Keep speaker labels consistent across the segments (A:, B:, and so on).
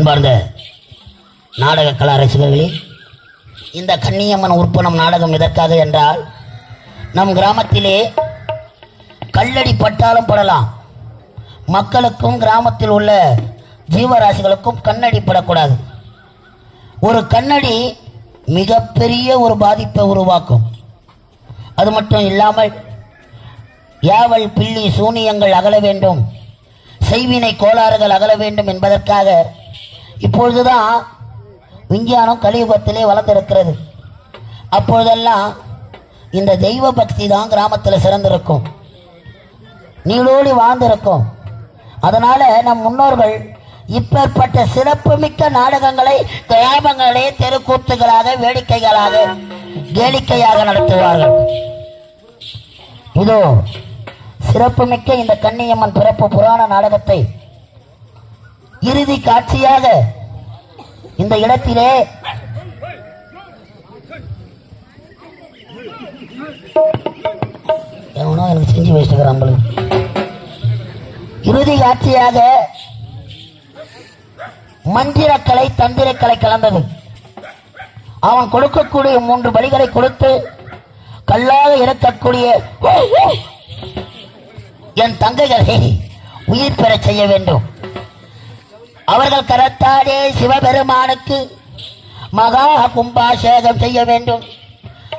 A: அன்பார்ந்த நாடக கலா ரசிகர்களே இந்த கன்னியம்மன் உற்பனம் நாடகம் எதற்காக என்றால் நம் கிராமத்திலே கல்லடி பட்டாலும் படலாம். மக்களுக்கும் கிராமத்தில் உள்ள ஜீவராசிகளுக்கும் கண்ணடி படக்கூடாது. ஒரு கண்ணடி மிகப்பெரிய ஒரு பாதிப்பை உருவாக்கும். அது மட்டும் இல்லாமல் யாவல் பில்லி சூனியங்கள் அகல வேண்டும். செய்வினை கோளாறுகள் அகல வேண்டும் என்பதற்காக இப்பொழுதுதான் விஞ்ஞானம் கலியுகத்திலே வளர்ந்திருக்கிறது. அப்பொழுதெல்லாம் இந்த தெய்வ பக்தி தான் கிராமத்தில் சிறந்திருக்கும். நீளோடி வாழ்ந்திருக்கும். அதனால நம் முன்னோர்கள் இப்பேற்பட்ட சிறப்புமிக்க நாடகங்களை கிராமங்களே தெருக்கூத்துகளாக வேடிக்கைகளாக கேளிக்கையாக நடத்துவார்கள். இதோ சிறப்புமிக்க இந்த கன்னியம்மன் பிறப்பு புராண நாடகத்தை இறுதி காட்சியாக இந்த இடத்திலே எவனோ எனக்கு செஞ்சு வச்சுக்கிறான் இறுதி காட்சியாக மந்திரக்கலை தந்திரக்கலை கலந்தது. அவன் கொடுக்கக்கூடிய மூன்று பலிகளை கொடுத்து கல்லாக இருக்கக்கூடிய என் தங்கைகளை உயிர் பெறச் செய்ய வேண்டும். அவர்கள் கரத்தாலே சிவபெருமானுக்கு மகா கும்பாசேகம் செய்ய வேண்டும்.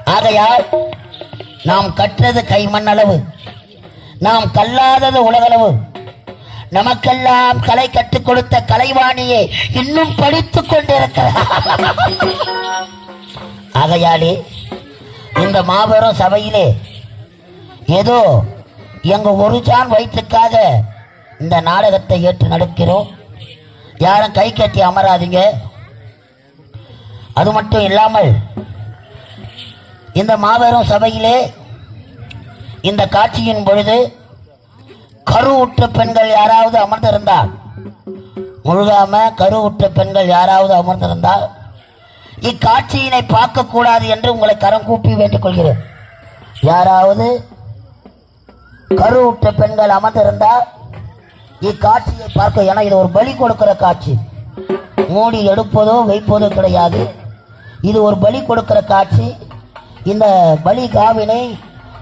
A: ஆகையால் நாம் கற்றது கைமண்ணளவு. நாம் கல்லாதது உலகளவு. நமக்கெல்லாம் கலை கற்றுக் கொடுத்த கலைவாணியை இன்னும் படித்துக் கொண்டிருக்கிறார். ஆகையாலே இந்த மாபெரும் சபையிலே ஏதோ எங்க ஒரு ஜான் வயிற்றுக்காக இந்த நாடகத்தை ஏற்று நடக்கிறோம். யாரும் கை கட்டி அமராதீங்க. அது மட்டும் இல்லாமல் இந்த மாபெரும் சபையிலே இந்த காட்சியின் பொழுது கருவுற்ற பெண்கள் யாராவது அமர்ந்திருந்தால் முழுகாம கருவுற்ற பெண்கள் யாராவது அமர்ந்திருந்தால் இக்காட்சியினை பார்க்கக்கூடாது என்று உங்களை கரம் கூப்பி வேண்டிக் கொள்கிறேன். யாராவது கருவுற்ற பெண்கள் அமர்ந்திருந்தால் இக்காட்சியை பார்க்க ஏன்னா இது ஒரு பலி கொடுக்கிற காட்சி. மூடி எடுப்பதோ வைப்பதோ கிடையாது. இது ஒரு பலி கொடுக்கிற காட்சி. இந்த பலி காவினை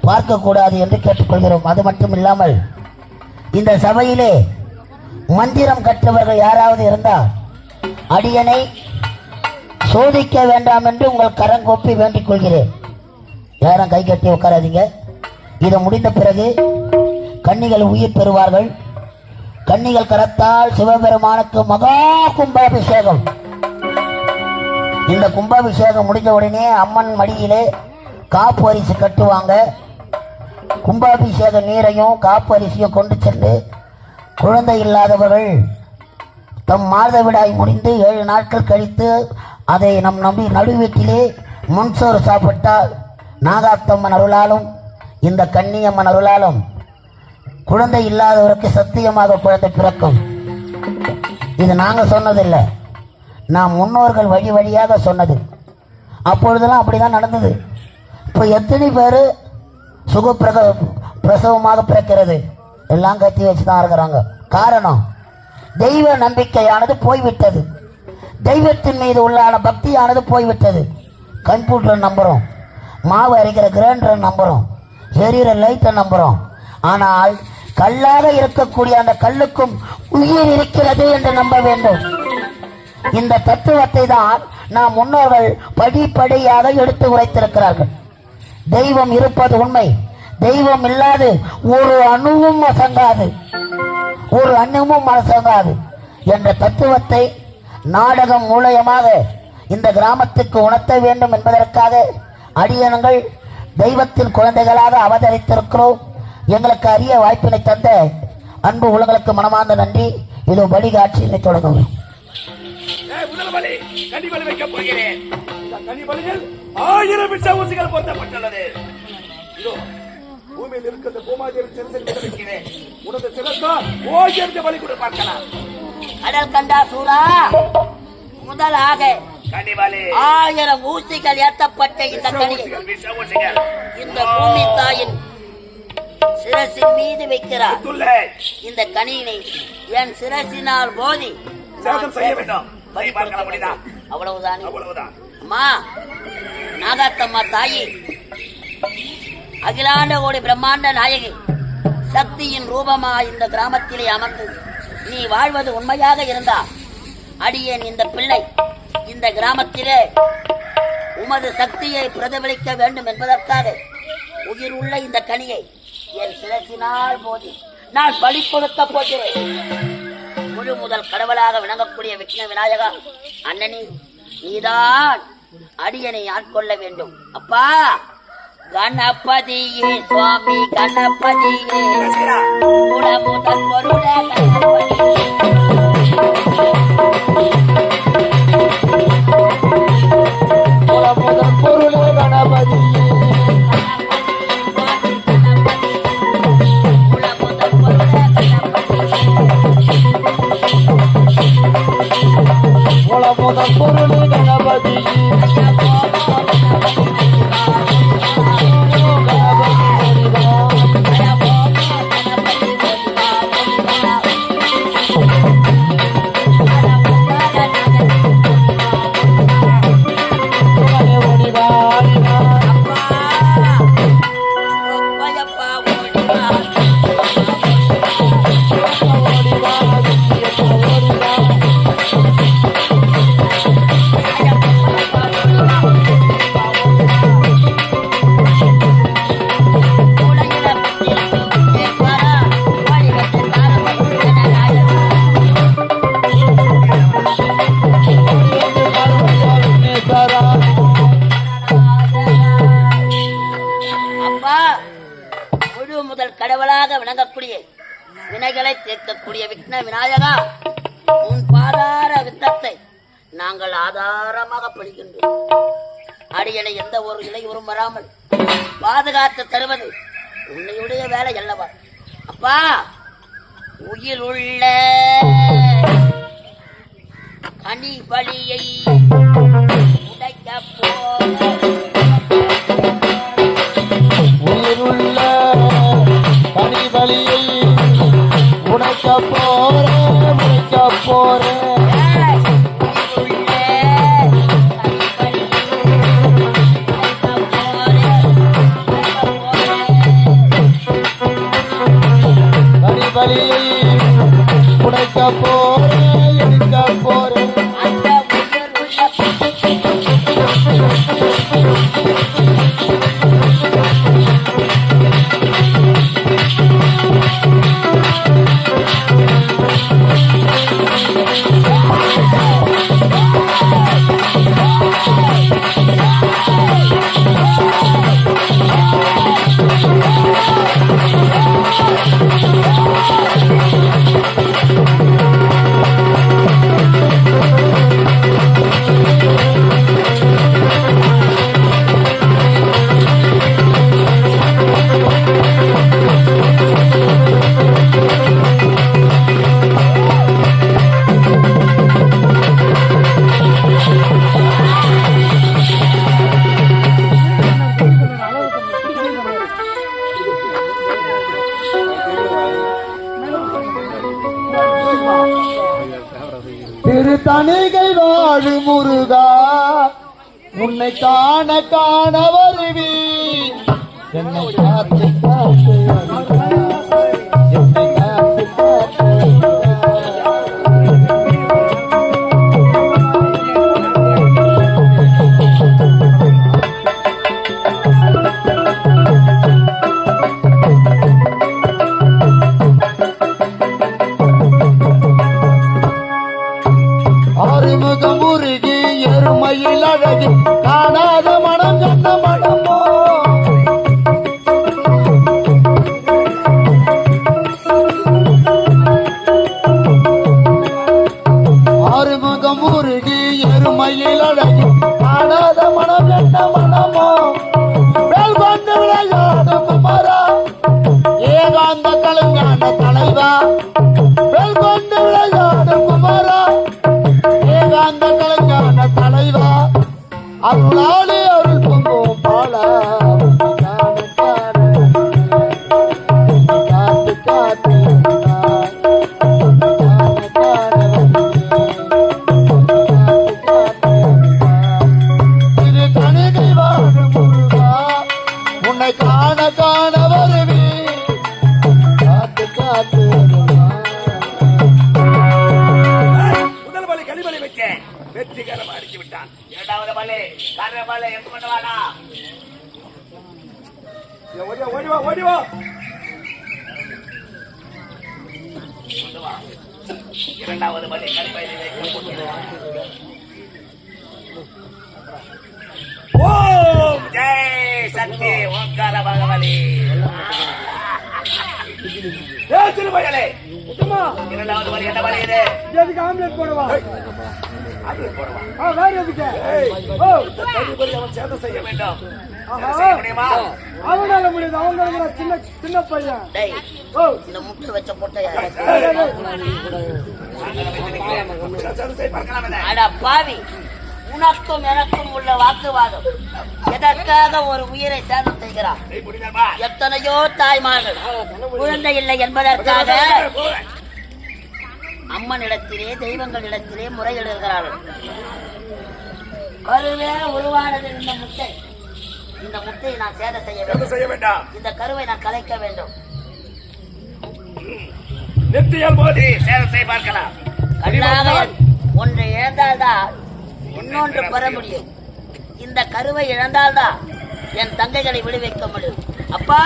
A: பார்க்கக்கூடாது என்று கேட்டுக்கொள்கிறோம். அது மட்டும் இல்லாமல் இந்த சபையிலே மந்திரம் கற்றவர்கள் யாராவது இருந்தால் அடியனை சோதிக்க வேண்டாம் என்று உங்கள் கரங்கொப்பி வேண்டிக் கொள்கிறேன். யாரும் கை கட்டி உட்காராதீங்க. இது முடிந்த பிறகு கன்னிகள் உயிர் பெறுவார்கள். கன்னிகள் கரத்தால் சிவபெருமானுக்கு மகா கும்பாபிஷேகம். இந்த கும்பாபிஷேகம் முடிஞ்ச உடனே அம்மன் மடியிலே காப்பு அரிசி கட்டுவாங்க. கும்பாபிஷேக நீரையும் காப்பு அரிசியும் கொண்டு சென்று குழந்தை இல்லாதவர்கள் தம் மாதவிடாய் முடிந்து ஏழு நாட்கள் கழித்து அதை நம் நம்பி நடுவீட்டிலே முன்சோறு சாப்பிட்டால் நாகாத்தம்மன் அருளாலும் இந்த கன்னியம்மன் அருளாலும் குழந்தை இல்லாதவருக்கு சத்தியமாக குழந்தை பிறக்கும். இது நாங்கள் சொன்னதில்லை. நாம் முன்னோர்கள் வழி வழியாக சொன்னது. அப்பொழுதெல்லாம் அப்படி தான் நடந்தது. இப்போ எத்தனை பேர் சுகப்பிரக பிரசவமாக பிறக்கிறது? எல்லாம் கத்தி வச்சு தான் இருக்கிறாங்க. காரணம் தெய்வ நம்பிக்கையானது போய்விட்டது. தெய்வத்தின் மீது உள்ளான பக்தியானது போய்விட்டது. கம்ப்யூட்டர் நம்புகிறோம் மாவு அரைக்கிற கிரைண்டர் நம்புகிறோம் எரியிற லைட்டை நம்புகிறோம் ஆனால் கல்லாக இருக்கக்கூடிய அந்த கல்லுக்கும் உயிர் இருக்கிறது என்று நம்ப வேண்டும். இந்த தத்துவத்தை தான் நாம் முன்னோர்கள் படிப்படியாக எடுத்து உரைத்திருக்கிறார்கள். தெய்வம் இருப்பது உண்மை. தெய்வம் இல்லாது ஒரு அணுவும் அசங்காது. ஒரு அணுவும் அசங்காது என்ற தத்துவத்தை நாடகம் மூலயமாக இந்த கிராமத்துக்கு உணர்த்த வேண்டும் என்பதற்காக அடியனங்கள் தெய்வத்தின் குழந்தைகளாக அவதரித்திருக்கிறோம். எங்களுக்கு அரிய வாய்ப்பினை தந்த அன்பு உலகளுக்கு மனமார்ந்த நன்றி. இது வழிகாட்சியினை தொடங்குவோம்.
B: ஆயிரம் விஷ ஊசிகள் பொருத்தப்பட்டுள்ளது. பூமியில் இருக்கிற பூமாதேவி சிறுசை வைக்கிறேன். உனது சிறந்தால் ஓய்ந்து பலி கொடு பார்க்கலாம்.
A: கடல் கண்டா சூரா? முதலாக ஆயிரம் ஊசிகள் ஏத்தப்பட்ட இந்த
B: ஊசிகள்.
A: இந்த பூமி தாயின் சிரசின் மீது வைக்கிறார். இந்த கனியினை என் சிரசினால் போதி அவ்வளவுதான்? அம்மா நாகாத்தம்மா தாயி அகிலாண்ட கோடி பிரம்மாண்ட நாயகி சக்தியின் ரூபமா இந்த கிராமத்திலே அமர்ந்து நீ வாழ்வது உண்மையாக இருந்தா அடியேன் இந்த பிள்ளை. இந்த கிராமத்திலே உமது சக்தியை பிரதிபலிக்க வேண்டும் என்பதற்காக உயிர் உள்ள இந்த கனியை என் சிரசினால் போது நான் பலி கொடுக்க போகிறேன். முழு முதல் கடவுளாக விளங்கக்கூடிய விஷ்ணு விநாயகா அண்ணனி நீதான் அடியனை ஆட்கொள்ள வேண்டும். அப்பா கணபதியே சுவாமி கணபதியே. குணமுதல் பொருள கணபதியே
C: முதல்
A: தீர்க்கக்கூடிய விநாயகா? உன் பாதார வித்தத்தை நாங்கள் ஆதாரமாக படிக்கின்றோம் அடியனை எந்த ஒரு இளையோரும் வராமல் பாதுகாத்து தருவது உன்னையுடைய வேலை அல்லவா? அப்பா உயிர் உள்ள கனி பலியை
C: திருத்தணிகை வாழு முருகா உன்னை காண காண வருவி என்னை காத்து காத்து வருகா. எருமையில் அழகி மனம் கண்ட மனமோ வேல் கொண்டு விளையாடு குமாரா ஏகாந்த கலைஞான தலைவா கொண்டு விளையாடு ஏகாந்த கலைஞான தலைவா அருளாளி
D: வெற்றிகரமா அடித்து விட்டான் இரண்டாவது பலி கர பலி எடுத்து கொண்டு வாடா? ஓடி வா ஓடி வா ஓடி வா. கொண்டு வா இரண்டாவது பலி கரிபயலை ஓம். ஜெய் சக்தி ஓங்கார திருமகளே இரண்டாவது பலி என்ன பலி இது?
E: ஆம்லெட் போடுவா.
D: செய்ய வேண்டும்
E: அவனால முடியுது சின்ன சின்ன பையன்
A: இந்த முட்டு வச்ச பொட்டைய பாவி உனக்கும் எனக்கும் உள்ள வாக்குவாதம். எதற்காக ஒரு உயிரை சேதம் செய்கிறான்? எத்தனையோ தாய்மார்கள். குழந்தை இல்லை என்பதற்காக அம்மனிடத்திலே தெய்வங்களிடத்திலே முறையிடுகிறார்கள் கருவே உருவானது இந்த முட்டை. இந்த முட்டையை நான் சேத செய்ய வேண்டும்.
D: செய்ய வேண்டாம்.
A: இந்த கருவை நான் கலைக்க வேண்டும்.
D: நெற்றியால் மோதி சேதம் செய்ய பார்க்கலாம்.
A: கண்ணாக ஒன்று இழந்தால்தான் இன்னொன்று பெற முடியும். இந்த கருவை இழந்தால்தான் என் தங்கைகளை விடுவிக்க முடியும். அப்பா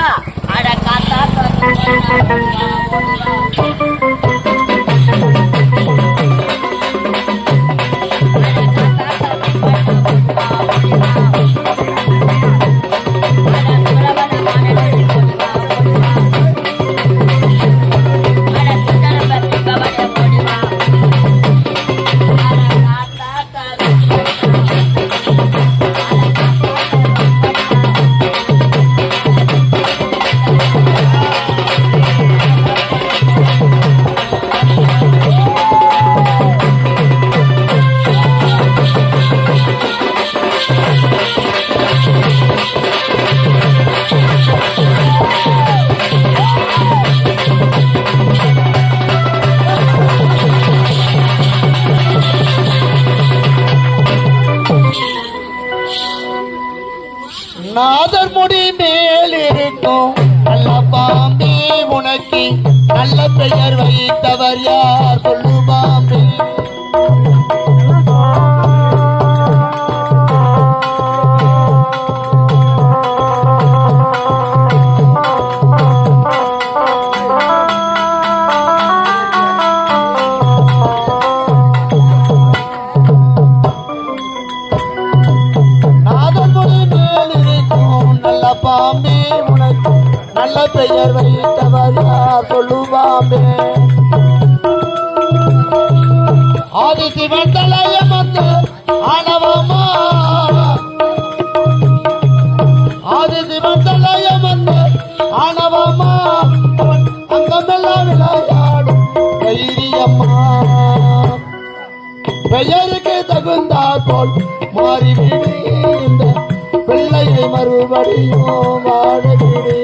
A: அட காத்தா
C: Thank you. பெயர் வைத்தவர் நல்ல பெயர் வைத்தவர் யார் சொல்லுவாமே? ஆதி சிவன் தலையம் வந்து ஆணவமா ஆதி சிவன் தலையம் வந்து ஆணவமா அங்கமெல்லாம் விளையாடும் தைரியம்மா பெயருக்கு தகுந்தாற் போல் மாறிவிடு இந்த பிள்ளையை மறுபடியும் வாழவிடு.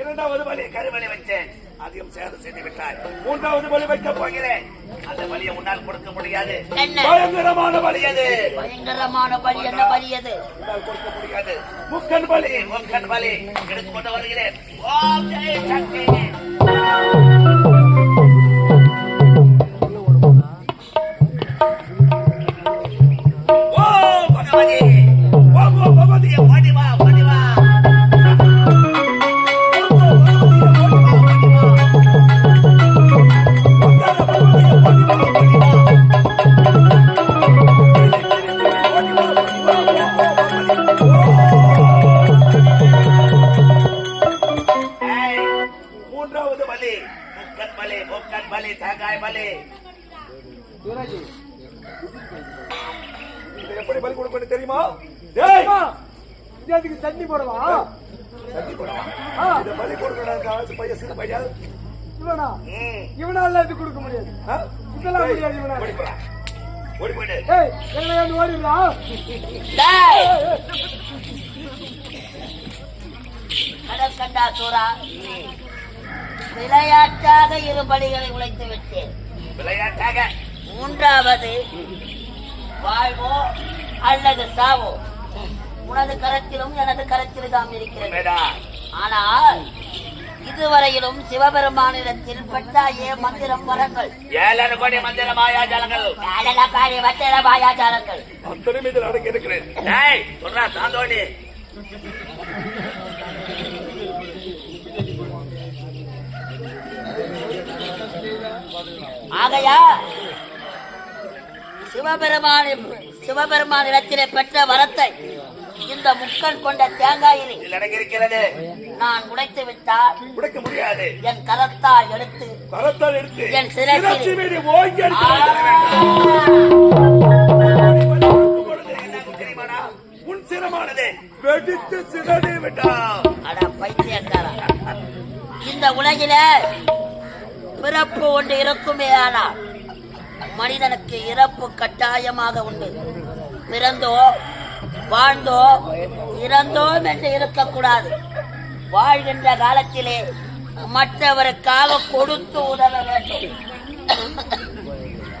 D: இரண்டாவது பலி கருவலி வச்சேன். அதையும் சேதம் செய்து விட்டாய் மூன்றாவது பலி வைக்க போகிறேன். அந்த பலியை உன்னால் கொடுக்க முடியாது? பயங்கரமான பலி அது.
A: பயங்கரமான பலி என்ன பலி அது?
D: உன்னால் கொடுக்க முடியாது. முக்கன் பலி முக்கன் பலி எடுத்துக் கொண்டு வருகிறேன். ஓம் ஜெய் சக்தி. தேங்காய் பலி இது எப்படி பலி கொடுக்கணும் தெரியுமா? ஏய்,
E: இது எதுக்கு சட்னி போடவா?
D: தட்டி போடவா?
E: ஆ,
D: இது பலி கொடுக்கணும் காசு பையன் சின்ன பையன்.
E: இவனா. இவனால இது கொடுக்க முடியாது? இதெல்லாம் முடியாது இவனால.
D: ஓடி போயிடு.
E: ஏய்
A: டேய்! சூரா விளையாட்டாக இரு பலிகளை உழைத்து விட்டேன்.
D: விளையாட்டாக.
A: மூன்றாவது வாழ்வோ அல்லது சாவோ? உனது கரத்திலும் எனது கரத்திலும் தான் இருக்கிறது. ஆனால் இதுவரையிலும் சிவபெருமானிடத்தில் பெற்றாயே மந்திரம் வரங்கள்.
B: ஏழரை கோடி மந்திர மாயாஜாலங்கள்.
A: காலலக்காரி வட்டர மாயாஜாலங்கள்.
B: அத்தனை இதில் அடங்கி இருக்கிறேன் சொல்றா தாந்தோணி
A: ஆகையா சிவபெருமான சிவபெருமானிடத்திலே பெற்ற வரத்தை இந்த முக்கன் கொண்ட தேங்காயிலே
B: இருக்கிறது
A: நான் உடைத்து விட்டால்
B: உடைக்க முடியாது.
A: என் கரத்தால் எடுத்து
B: கரத்தால் எடுத்து
A: என்?
B: உன் சிரமானது வெடித்து சிதறி விட்டான்
A: அட பைத்தியக்காரா இந்த உலகில பிறப்பு ஒன்று இருக்குமே ஆனால் மனிதனுக்கு இறப்பு கட்டாயமாக உண்டு. பிறந்தோ வாழ்ந்தோ இறந்தோம் என்று இருக்கக்கூடாது. வாழ்கின்ற காலத்திலே மற்றவருக்காக கொடுத்து உதவ வேண்டும்.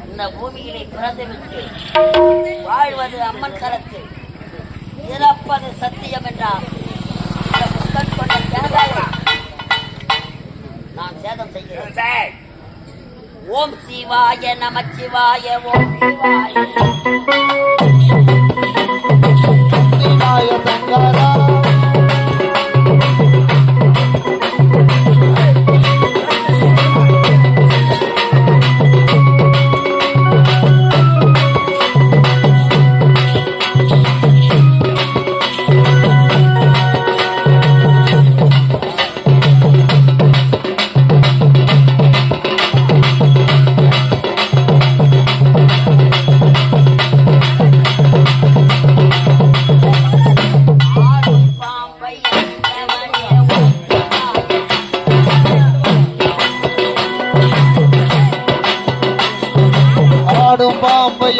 A: இந்த பூமியிலே பிறந்துவிட்டு வாழ்வது அம்மன் கரத்தில் இறப்பது சத்தியம் என்றார் இந்த முக்கன் கொண்ட தேங்காயை நான் சேதம் செய்கிறேன்
B: சரி.
A: ஓம் சிவாய நமச்சிவாய ஓம் சிவாய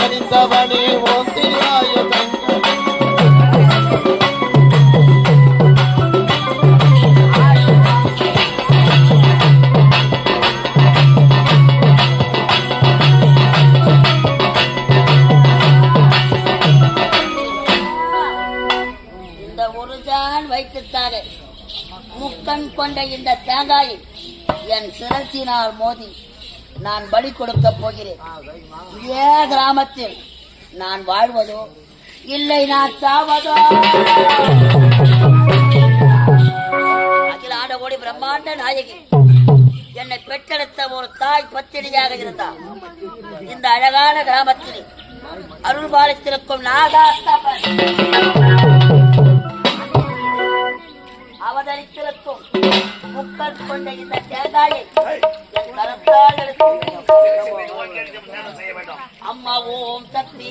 A: கணித்தவனே ஓம் இந்த வைத்துத்தாரே முக்கன் கொண்ட இந்த தேங்காயை என் சிரசினால் மோதி நான் பலி கொடுக்க போகிறேன். இதே கிராமத்தில் நான் வாழ்வதோ இல்லை நான் சாவதோ? அகில ஆடகோடி பிரம்மாண்ட நாயகி என்னை பெற்றெடுத்த ஒரு தாய் பத்திரிகையாக இருந்தார். இந்த அழகான கிராமத்தில் அருள் பாலித்திருக்கும் நாகாத்தவன் அவதரித்திருக்கும் முக்கள் கொண்ட இந்த தேங்காயை அம்மா ஓம் சக்தி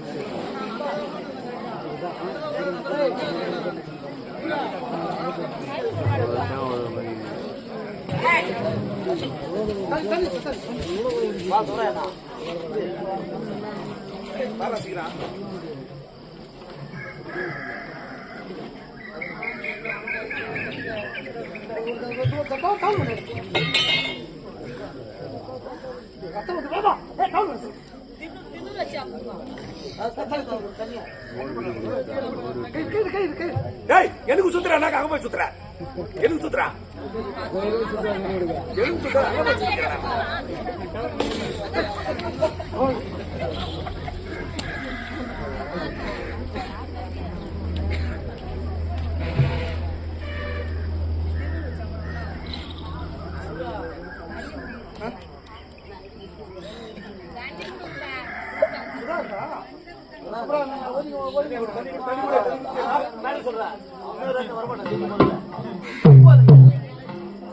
E: பாரசிக்கிறான் தப்பா தாங்க சொல்றேன் வரமாட்டேன்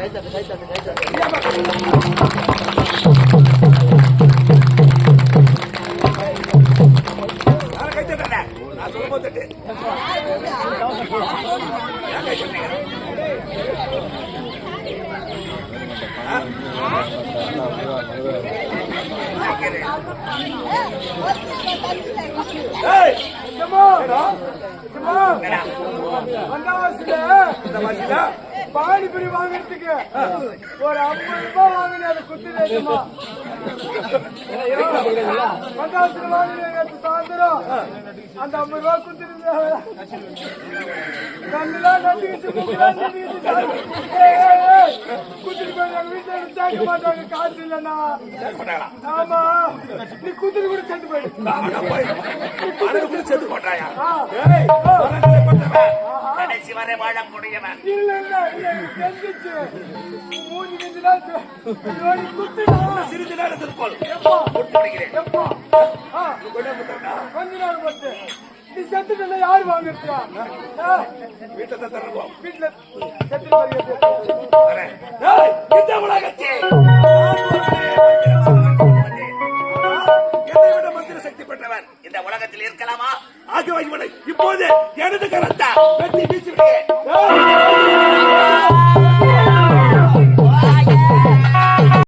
E: ahí está, ahí. சேர்க்க
B: மாட்டாங்களா?
E: ஆமா. நீ குத்திட்டு கூட செத்து போயிடு
B: அட போய். அடகு பிடிச்சு செத்து போட்டாயா? கடைசி வரை வாழக்கூடியவன்.
E: இல்ல இல்ல இல்ல. தெரிஞ்சிச்சு. ஜோடி குத்துடா.
B: சிறிது நேரத்தில் போல்.
E: கொஞ்ச நேரம் பத்து நீ செத்துட்டல யார் வாங்குறா
B: வீட்டை தான் தருவோம்.
E: வீட்டுல செத்து
B: சக்தி பெற்றவர் இந்த உலகத்தில் இருக்கலாமா ஆகியவை இப்போது எனது கருத்தை வெற்றி வீச்சு